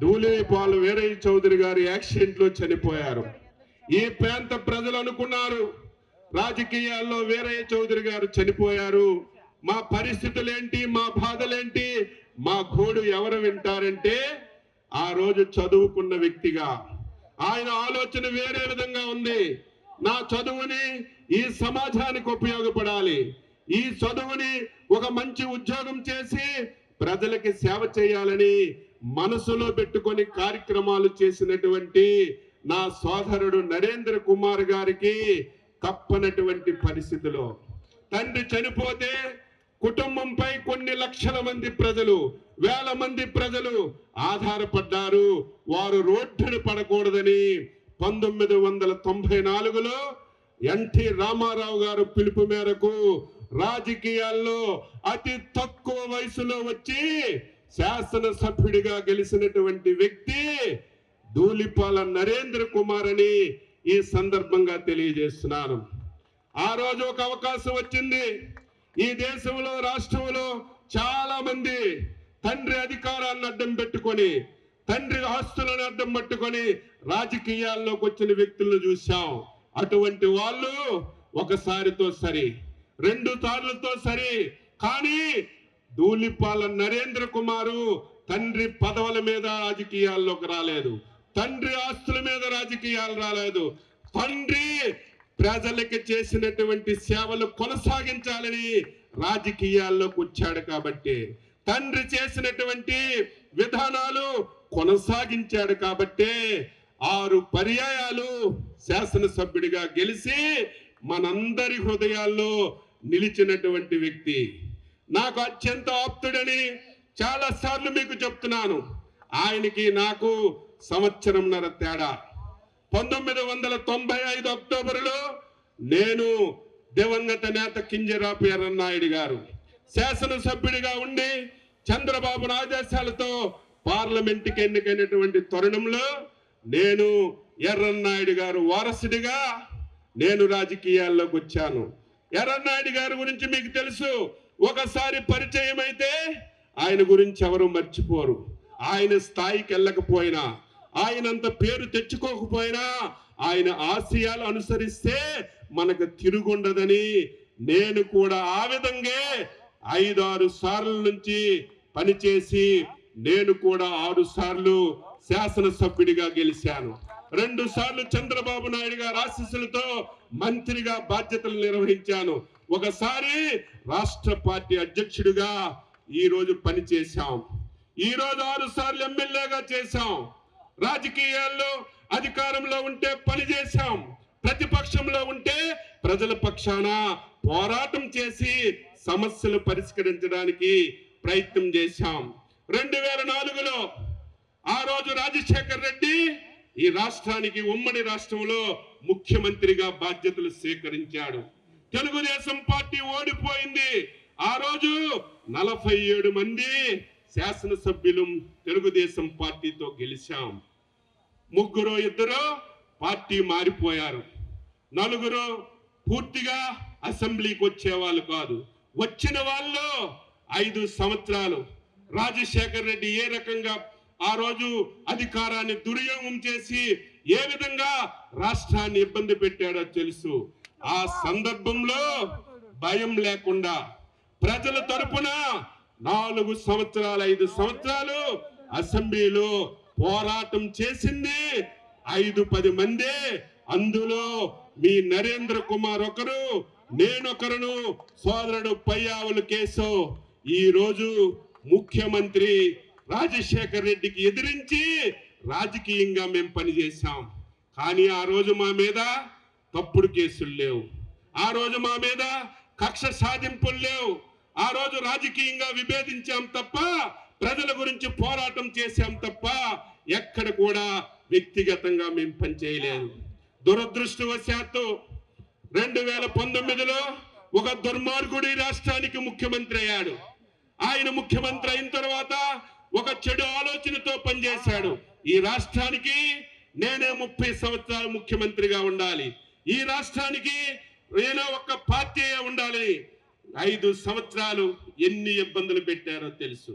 ధూళిపాలు వీరయ్య చౌదరి గారు యాక్సిడెంట్లో చనిపోయారు. ఈ ప్రాంత ప్రజలు అనుకున్నారు రాజకీయాల్లో వీరయ్య చౌదరి గారు చనిపోయారు. మా పరిస్థితులేంటి మా బాధలేంటి మా గోడు ఎవరు వింటారంటే ఆ రోజు చదువుకున్న వ్యక్తిగా. ఆయన ఆలోచన వేరే విధంగా ఉంది. నా చదువుని ఈ సమాజానికి ఉపయోగపడాలి. ఈ చదువుని ఒక మంచి ఉద్యోగం చేసి ప్రజలకి సేవ చేయాలని మనసులో పెట్టుకొని కార్యక్రమాలు చేసినటువంటి నా సోదరుడు నరేంద్ర కుమార్ గారికి తప్పనటువంటి పరిస్థితిలో. తండ్రి చనిపోతే కుటుంబంపై కొన్ని లక్షల మంది ప్రజలు వేల మంది ప్రజలు ఆధారపడ్డారు. వారు రోడ్డును పడకూడదని పంతొమ్మిది వందల తొంభై నాలుగులో ఎన్టీ రామారావు గారు పిలుపు మేరకు రాజకీయాల్లో అతి తక్కువ వయసులో వచ్చి శాసనసభ్యుడిగా గెలిచినటువంటి వ్యక్తి ధూళిపాల నరేంద్ర కుమార్ అని ఈ సందర్భంగా తెలియజేస్తున్నాను. ఆ రోజు ఒక అవకాశం వచ్చింది. ఈ దేశంలో రాష్ట్రంలో చాలా మంది తండ్రి అధికారాన్ని అడ్డం పెట్టుకొని తండ్రి ఆస్తులను అడ్డం పట్టుకొని రాజకీయాల్లోకి వచ్చిన వ్యక్తులను చూశాం. అటువంటి వాళ్ళు ఒకసారితో సరి రెండు సార్లతో సరి. కానీ ధూళిపాల నరేంద్ర కుమారు తండ్రి పదవుల మీద రాజకీయాల్లోకి రాలేదు. తండ్రి ఆస్తుల మీద రాజకీయాలు రాలేదు. తండ్రి ప్రజలకి చేసినటువంటి సేవలు కొనసాగించాలని రాజకీయాల్లోకి వచ్చాడు కాబట్టి తండ్రి చేసినటువంటి విధానాలు కొనసాగించాడు కాబట్టే ఆరు పర్యాయాలు శాసనసభ్యుడిగా గెలిచి మనందరి హృదయాల్లో నిలిచినటువంటి వ్యక్తి. నాకు అత్యంత ఆప్తుడని చాలా సార్లు మీకు చెప్తున్నాను. ఆయనకి నాకు సంవత్సరంన్నర తేడా. పంతొమ్మిది వందల తొంభై ఐదు అక్టోబరులో నేను దివంగత నేత కింజరాపు ఎర్రన్నాయుడు గారు. శాసనసభ్యుడిగా ఉండి చంద్రబాబు ఆదేశాలతో పార్లమెంట్కి ఎన్నికైనటువంటి తరుణంలో నేను ఎర్రన్నాయుడు గారు వారసుడిగా నేను రాజకీయాల్లోకి వచ్చాను. ఎర్రన్నాయుడు గారి గురించి మీకు తెలుసు ఒకసారి పరిచయం అయితే ఆయన గురించి ఎవరు మర్చిపోరు. ఆయన స్థాయికి వెళ్ళకపోయినా ఆయనంత పేరు తెచ్చుకోకపోయినా ఆయన ఆశయాలు అనుసరిస్తే మనకు తిరుగుండదని నేను కూడా ఆ విధంగా ఐదారు సార్ల నుంచి పనిచేసి నేను కూడా ఆరు సార్లు శాసనసభ్యుడిగా గెలిచాను. రెండు సార్లు చంద్రబాబు నాయుడు గారు ఆశీస్సులతో మంత్రిగా బాధ్యతలు నిర్వహించాను. ఒకసారి రాష్ట్ర పార్టీ అధ్యక్షుడిగా ఈరోజు పని పనిచేశాం ఈ రోజు ఆరు సార్లు ఎమ్మెల్యేగా చేశాం. రాజకీయాల్లో అధికారంలో ఉంటే పని చేశాం. ప్రతిపక్షంలో ఉంటే ప్రజల పక్షాన పోరాటం చేసి సమస్యలు పరిష్కరించడానికి ప్రయత్నం చేశాం. రెండు వేల నాలుగులో ఆ రోజు రాజశేఖర్ రెడ్డి ఈ రాష్ట్రానికి ఉమ్మడి రాష్ట్రంలో ముఖ్యమంత్రిగా బాధ్యతలు స్వీకరించాడు. తెలుగుదేశం పార్టీ ఓడిపోయింది. ఆ రోజు నలభై ఏడు మంది శాసనసభ్యులు తెలుగుదేశం పార్టీతో గెలిచాం. ముగ్గురు ఇద్దరు పార్టీ మారిపోయారు. నలుగురు పూర్తిగా అసెంబ్లీకి వచ్చేవాళ్ళు కాదు. వచ్చిన వాళ్ళు ఐదు సంవత్సరాలు. రాజశేఖర్ రెడ్డి ఏ రకంగా ఆ రోజు అధికారాన్ని దుర్యోగం చేసి ఏ విధంగా రాష్ట్రాన్ని ఇబ్బంది పెట్టాడో తెలుసు. ఆ సందర్భంలో భయం లేకుండా ప్రజల తరపున నాలుగు సంవత్సరాలు ఐదు సంవత్సరాలు అసెంబ్లీలో పోరాటం చేసింది. ఐదు పది మంది అందులో మీ నరేంద్ర కుమార్ ఒకరు నేనొకరును సోదరుడు పయ్యావులు కేసు ఈ రోజు ముఖ్యమంత్రి రాజశేఖర్ రెడ్డికి ఎదిరించి రాజకీయంగా మేము పనిచేశాం. కానీ ఆ రోజు మా మీద తప్పుడు కేసులు లేవు. ఆ రోజు మా మీద కక్ష సాధింపులు లేవు. ఆ రోజు రాజకీయంగా విభేదించాం తప్ప ప్రజల గురించి పోరాటం చేశాం తప్ప ఎక్కడ కూడా వ్యక్తిగతంగా మేము పనిచేయలేదు దురదృష్టవశాత్తు రెండు వేల పంతొమ్మిదిలో ఒక దుర్మార్గుడి రాష్ట్రానికి ముఖ్యమంత్రి అయ్యాడు. ఆయన ముఖ్యమంత్రి అయిన తర్వాత ఒక చెడు ఆలోచనతో పనిచేశాడు. ఈ రాష్ట్రానికి నేనే ముప్పై సంవత్సరాలు ముఖ్యమంత్రిగా ఉండాలి. ఈ రాష్ట్రానికి ఏదో ఒక పార్టీ ఉండాలి. ఐదు సంవత్సరాలు ఎన్ని ఇబ్బందులు పెట్టారో తెలుసు.